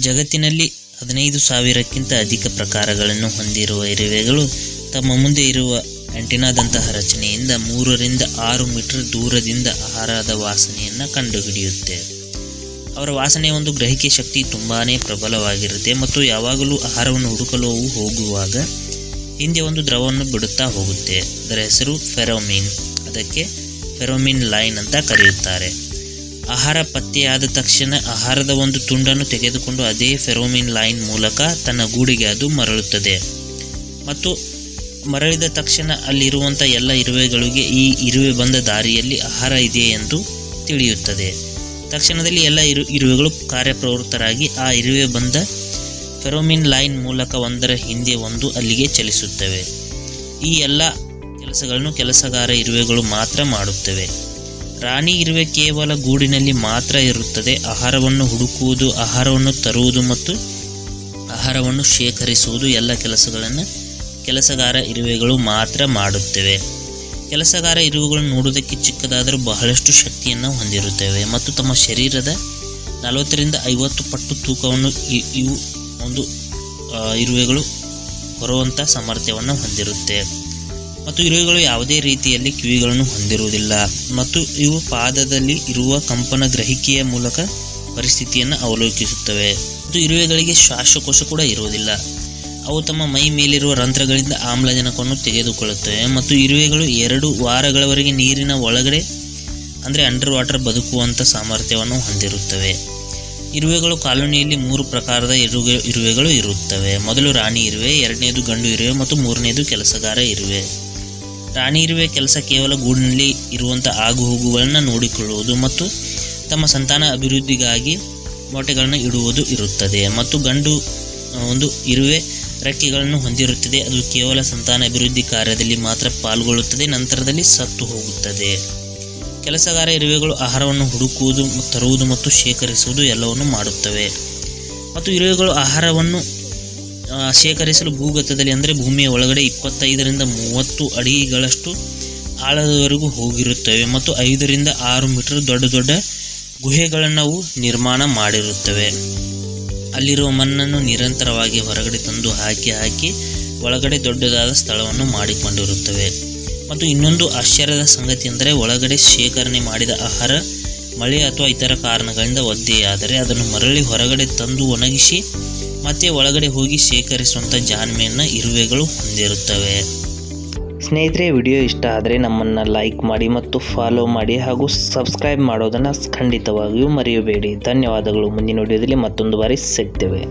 ಜಗತ್ತಿನಲ್ಲಿ ಹದಿನೈದು ಸಾವಿರಕ್ಕಿಂತ ಅಧಿಕ ಪ್ರಕಾರಗಳನ್ನು ಹೊಂದಿರುವ ಇರುವೆಗಳು ತಮ್ಮ ಮುಂದೆ ಇರುವ ಆಂಟಿನಾದಂತಹ ರಚನೆಯಿಂದ ಮೂರರಿಂದ ಆರು ಮೀಟರ್ ದೂರದಿಂದ ಆಹಾರದ ವಾಸನೆಯನ್ನು ಕಂಡುಹಿಡಿಯುತ್ತೆ. ಅವರ ವಾಸನೆಯ ಒಂದು ಗ್ರಹಿಕೆ ಶಕ್ತಿ ತುಂಬಾ ಪ್ರಬಲವಾಗಿರುತ್ತೆ ಮತ್ತು ಯಾವಾಗಲೂ ಆಹಾರವನ್ನು ಹುಡುಕಲು ಹೋಗುವಾಗ ಹಿಂದೆ ಒಂದು ದ್ರವವನ್ನು ಬಿಡುತ್ತಾ ಹೋಗುತ್ತೆ. ಅದರ ಹೆಸರು ಫೆರೋಮಿನ್. ಅದಕ್ಕೆ ಫೆರೋಮಿನ್ ಲೈನ್ ಅಂತ ಕರೆಯುತ್ತಾರೆ. ಆಹಾರ ಪತ್ತೆಯಾದ ತಕ್ಷಣ ಆಹಾರದ ಒಂದು ತುಂಡನ್ನು ತೆಗೆದುಕೊಂಡು ಅದೇ ಫೆರೋಮಿನ್ ಲೈನ್ ಮೂಲಕ ತನ್ನ ಗೂಡಿಗೆ ಅದು ಮರಳುತ್ತದೆ. ಮತ್ತು ಮರಳಿದ ತಕ್ಷಣ ಅಲ್ಲಿರುವಂಥ ಎಲ್ಲ ಇರುವೆಗಳಿಗೆ ಈ ಇರುವೆ ಬಂದ ದಾರಿಯಲ್ಲಿ ಆಹಾರ ಇದೆ ಎಂದು ತಿಳಿಯುತ್ತದೆ. ತಕ್ಷಣದಲ್ಲಿ ಎಲ್ಲ ಇರು, ಇರುವೆಗಳು ಕಾರ್ಯಪ್ರವೃತ್ತರಾಗಿ ಆ ಇರುವೆ ಬಂದ ಫೆರೋಮಿನ್ ಲೈನ್ ಮೂಲಕ ಒಂದರ ಹಿಂದೆ ಒಂದು ಅಲ್ಲಿಗೆ ಚಲಿಸುತ್ತವೆ. ಈ ಎಲ್ಲ ಕೆಲಸಗಳನ್ನು ಕೆಲಸಗಾರ ಇರುವೆಗಳು ಮಾತ್ರ ಮಾಡುತ್ತವೆ. ರಾಣಿ ಇರುವೆ ಕೇವಲ ಗೂಡಿನಲ್ಲಿ ಮಾತ್ರ ಇರುತ್ತದೆ. ಆಹಾರವನ್ನು ಹುಡುಕುವುದು, ಆಹಾರವನ್ನು ತರುವುದು ಮತ್ತು ಆಹಾರವನ್ನು ಶೇಖರಿಸುವುದು ಎಲ್ಲ ಕೆಲಸಗಳನ್ನು ಕೆಲಸಗಾರ ಇರುವೆಗಳು ಮಾತ್ರ ಮಾಡುತ್ತವೆ. ಕೆಲಸಗಾರ ಇರುವೆಗಳು ನೋಡುವುದಕ್ಕೆ ಚಿಕ್ಕದಾದರೂ ಬಹಳಷ್ಟು ಶಕ್ತಿಯನ್ನು ಹೊಂದಿರುತ್ತವೆ ಮತ್ತು ತಮ್ಮ ಶರೀರದ ನಲವತ್ತರಿಂದ ಐವತ್ತು ಪಟ್ಟು ತೂಕವನ್ನು ಇವು, ಒಂದು ಇರುವೆಗಳು ಹೊರುವಂಥ ಸಾಮರ್ಥ್ಯವನ್ನು ಹೊಂದಿರುತ್ತೆ. ಮತ್ತು ಇರುವೆಗಳು ಯಾವುದೇ ರೀತಿಯಲ್ಲಿ ಕಿವಿಗಳನ್ನು ಹೊಂದಿರುವುದಿಲ್ಲ. ಮತ್ತು ಇವು ಪಾದದಲ್ಲಿ ಇರುವ ಕಂಪನ ಗ್ರಹಿಕೆಯ ಮೂಲಕ ಪರಿಸ್ಥಿತಿಯನ್ನು ಅವಲೋಕಿಸುತ್ತವೆ. ಮತ್ತು ಇರುವೆಗಳಿಗೆ ಶ್ವಾಸಕೋಶ ಕೂಡ ಇರುವುದಿಲ್ಲ. ಅವು ತಮ್ಮ ಮೈ ಮೇಲಿರುವ ರಂಧ್ರಗಳಿಂದ ಆಮ್ಲಜನಕವನ್ನು ತೆಗೆದುಕೊಳ್ಳುತ್ತವೆ. ಮತ್ತು ಇರುವೆಗಳು ಎರಡು ವಾರಗಳವರೆಗೆ ನೀರಿನ ಒಳಗಡೆ, ಅಂದರೆ ಅಂಡರ್ ವಾಟರ್ ಬದುಕುವಂಥ ಸಾಮರ್ಥ್ಯವನ್ನು ಹೊಂದಿರುತ್ತವೆ. ಇರುವೆಗಳು ಕಾಲೋನಿಯಲ್ಲಿ ಮೂರು ಪ್ರಕಾರದ ಇರುವೆ, ಇರುವೆಗಳು ಇರುತ್ತವೆ. ಮೊದಲು ರಾಣಿ ಇರುವೆ, ಎರಡನೇದು ಗಂಡು ಇರುವೆ, ಮತ್ತು ಮೂರನೇದು ಕೆಲಸಗಾರ ಇರುವೆ. ರಾಣಿ ಇರುವೆ ಕೆಲಸ ಕೇವಲ ಗೂಡಿನಲ್ಲಿ ಇರುವಂಥ ಆಗುಹೋಗುಗಳನ್ನು ನೋಡಿಕೊಳ್ಳುವುದು ಮತ್ತು ತಮ್ಮ ಸಂತಾನ ಅಭಿವೃದ್ಧಿಗಾಗಿ ಮೊಟ್ಟೆಗಳನ್ನು ಇಡುವುದು ಇರುತ್ತದೆ. ಮತ್ತು ಗಂಡು ಒಂದು ಇರುವೆ ರೆಕ್ಕೆಗಳನ್ನು ಹೊಂದಿರುತ್ತದೆ. ಅದು ಕೇವಲ ಸಂತಾನ ಅಭಿವೃದ್ಧಿ ಕಾರ್ಯದಲ್ಲಿ ಮಾತ್ರ ಪಾಲ್ಗೊಳ್ಳುತ್ತದೆ, ನಂತರದಲ್ಲಿ ಸತ್ತು ಹೋಗುತ್ತದೆ. ಕೆಲಸಗಾರ ಇರುವೆಗಳು ಆಹಾರವನ್ನು ಹುಡುಕುವುದು, ತರುವುದು ಮತ್ತು ಶೇಖರಿಸುವುದು ಎಲ್ಲವನ್ನು ಮಾಡುತ್ತವೆ. ಮತ್ತು ಇರುವೆಗಳು ಆಹಾರವನ್ನು ಶೇಖರಿಸಲು ಭೂಗತದಲ್ಲಿ ಅಂದರೆ ಭೂಮಿಯ ಒಳಗಡೆ ಇಪ್ಪತ್ತೈದರಿಂದ ಮೂವತ್ತು ಅಡಿಗಳಷ್ಟು ಆಳದವರೆಗೂ ಹೋಗಿರುತ್ತವೆ ಮತ್ತು ಐದರಿಂದ ಆರು ಮೀಟರ್ ದೊಡ್ಡ ದೊಡ್ಡ ಗುಹೆಗಳನ್ನು ಅವು ನಿರ್ಮಾಣ ಮಾಡಿರುತ್ತವೆ. ಅಲ್ಲಿರುವ ಮಣ್ಣನ್ನು ನಿರಂತರವಾಗಿ ಹೊರಗಡೆ ತಂದು ಹಾಕಿ ಹಾಕಿ ಒಳಗಡೆ ದೊಡ್ಡದಾದ ಸ್ಥಳವನ್ನು ಮಾಡಿಕೊಂಡಿರುತ್ತವೆ. ಮತ್ತು ಇನ್ನೊಂದು ಆಶ್ಚರ್ಯದ ಸಂಗತಿ ಅಂದರೆ ಒಳಗಡೆ ಶೇಖರಣೆ ಮಾಡಿದ ಆಹಾರ, ಮಳೆ ಅಥವಾ ಇತರ ಕಾರಣಗಳಿಂದ ಒದ್ದೆಯಾದರೆ ಅದನ್ನು ಮರಳಿ ಹೊರಗಡೆ ತಂದು ಒಣಗಿಸಿ ಮತ್ತೆ ಒಳಗಡೆ ಹೋಗಿ ಶೇಖರಿಸುವಂಥ ಜಾಣ್ಮೆಯನ್ನು ಇರುವೆಗಳು ಹೊಂದಿರುತ್ತವೆ. ಸ್ನೇಹಿತರೆ, ವಿಡಿಯೋ ಇಷ್ಟ ಆದರೆ ನಮ್ಮನ್ನು ಲೈಕ್ ಮಾಡಿ ಮತ್ತು ಫಾಲೋ ಮಾಡಿ ಹಾಗೂ ಸಬ್ಸ್ಕ್ರೈಬ್ ಮಾಡೋದನ್ನು ಖಂಡಿತವಾಗಿಯೂ ಮರೆಯಬೇಡಿ. ಧನ್ಯವಾದಗಳು. ಮುಂದಿನ ವಿಡಿಯೋದಲ್ಲಿ ಮತ್ತೊಂದು ಬಾರಿ ಸಿಗ್ತೇವೆ.